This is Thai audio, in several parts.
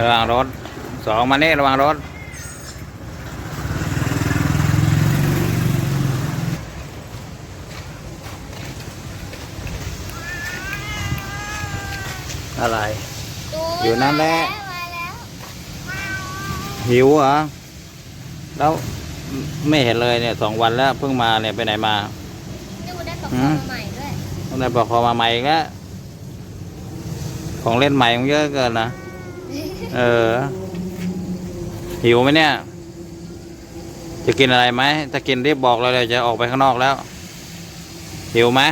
ระวังรถสองมานี่ระวังรถอะไร อยู่นั่นแหละมาแล้วหิวเหรอแล้วไม่เห็นเลยเนี่ยสองวันแล้วเพิ่งมาเนี่ยไปไหนมาดูได้ปลอกหืคอมมาใหม่ด้วยต้องได้บอกคอมาใหม่อีกแล้วของเล่นใหม่มันเยอะเกินนะ เออ หิวไหมเนี่ย จะกินอะไรไหมถ้ากินรีบบอกเลยเดี๋ยวจะออกไปข้างนอกแล้ว หิวไหม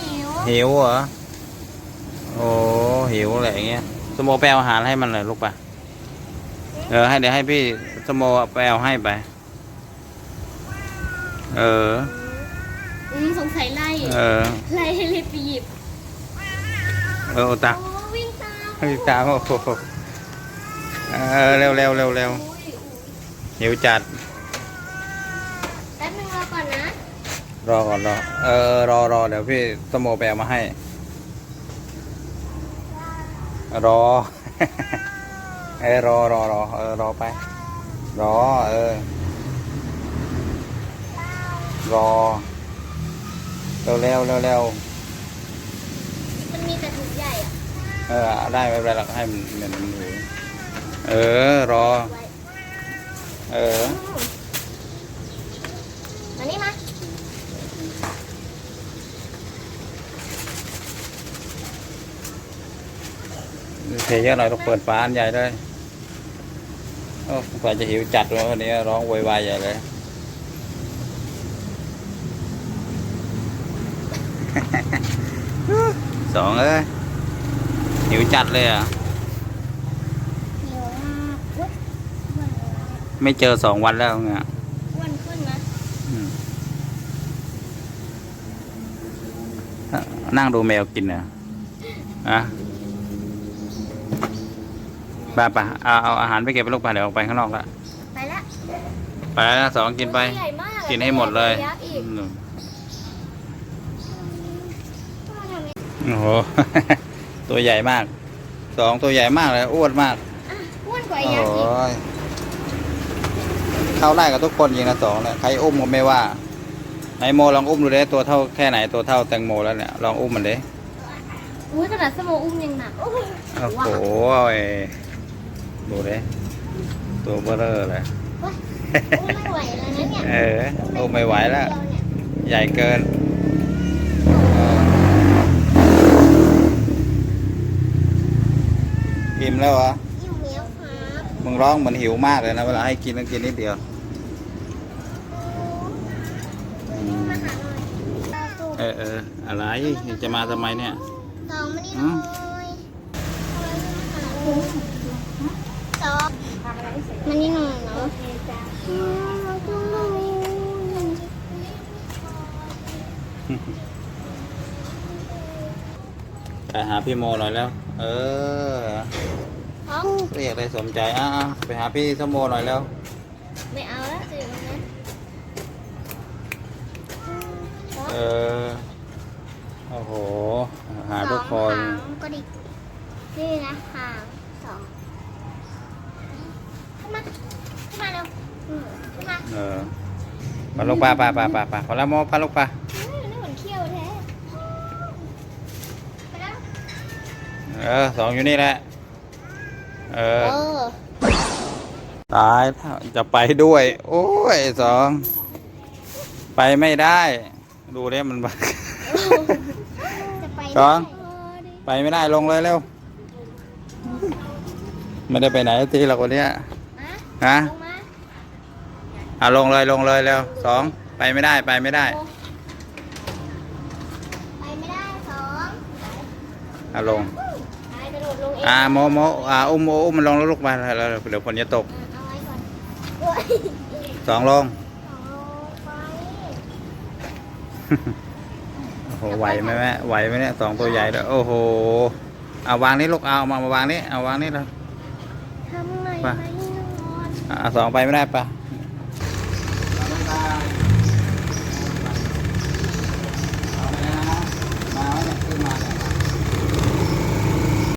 หิวหิวเหรอ โอ้หิวอะไรอย่างเงี้ยสมโมไปเอาอาหารให้มันเลยลูกไปะเออให้เดี๋ยวให้พี่สมโมไปเอาให้ไป เอออืมสงสัยไล่เออไล่ให้รีบไปหยิบ เออตาโอ้วิ่งตา มเฮ้ยตามโอ้โหเออเร็วเร็วเร็วเร็วอุ้ยอุ้ยหิวจัด แป๊บนึงรอก่อนนะรอก่อนรอ เออ รอรอเดี๋ยวพี่สมโมไปเอามาให้ รอ เออรอรอรอเออรอไป รอ เออ รอ เร็วเร็วเร็วเร็วมันมีแต่ถุงใหญ่อะ เออได้ไม่เป็นไรหรอกให้มันมันมันอยู่เออ รอ เออมานี่มาเทเยอะหน่อยต้องเปิดฝาอันใหญ่เลยโอ้กว่าจะหิวจัดเลยวันนี้ร้องโวยวายใหญ่เลยสองเอ้ย หิวจัดเลยอะเหนียวมากอุ๊ยอ้วนเลยไม่เจอสองวันแล้วเนี่ย อ้วนขึ้นนะอืมนั่งดูแมวกินเหรออะไปไปเอาเอาอาหารไปเก็บไปลูกไปเดี๋ยวออกไปข้างนอกละไปละไปแล้วนะสองกินไป ตัวใหญ่มากอะกินให้หมดเลยตัวยักษ์อีก อืมพ่อทำไมโอ้โห ตัวใหญ่มากสองตัวใหญ่มากเลยอ้วนมากอะอ้วนกว่าโอ้ไอ้ยักษ์อีกยเข้าได้กับทุกคนจริงนะสองเนี่ยใครอุ้มก็ไม่ว่าไอโมลองอุ้มดูดิตัวเท่าแค่ไหนตัวเท่าแตงโมแล้วเนี่ยลองอุ้มมันดิอุ้ยขนาดสโมอุ้มยังหนักโอ้โหโอ้โหดูดิตัวเบลอเลยอุ้มไม่ไหวแล้วนะเนี่ยเอออุ้มไม่ไหวแล้ว เดียเนี่ย ใหญ่เกินอิ่ม แล้วเหรออิ่มแล้วครับมึงร้องเหมือนหิวมากเลยนะเวลาให้กินต้องกินนิดเดียวมาหาหน่อยเออเอออะไรจะมาทำไมเนี่ยสองมานี่อืหน่มอยสองมานี่หน่อยเนาะอืมมาตรงนี้ ไปหาพี่โมหน่อยแล้ว เออท้องเรียกอะไรสมใจอะอะไปหาพี่สมโมหน่อยแล้ว ไม่เอาแล้วสิมันนะท้องเออ โอ้โห หาทุกคนสองหางก็ดินี่นะหางสองขึ้นมาขึ้นมาเร็วอืมขึ้นมาเออพาลูกปลาปลาปลาปลาปลาพอแล้วโมพาลูกปลา อืมนี่เหมือนเขี้ยวแท้ไปแล้ว เออสองอยู่นี่แหละ เออ เออ ตายแล้วจะไปด้วย โอ้ยสอง ไปไม่ได้ ดูเด้มันบ้าจะไปสองได้ไปไม่ได้ลงเลยเร็ว ไม่ได้ไปไหนสักทีหรอกวันเนี้ยอะฮะ ลงมาเอาลงเลยลงเลยเร็วสองไปไม่ได้ไปไม่ได้ไปไม่ได้สองเอาลงไปกระโดดลงเองอ่าโมโมอ่าอุ้มอุ้มมันลงแล้วลูกมาแล้วเดี๋ยวฝนจะตกอะเอาไว้ก่อนโอ้ยสองลงสองไปโอ้โหไหวไหมแม่ไหวไหมเนี่ยสองตัวใหญ่ด้วยโอ้โหเอาวางนี้ลูกเอามามาวางนี้เอาวางนี้แล้วทำไงไปไปนอนอ่าสองไปไม่ได้ปะไ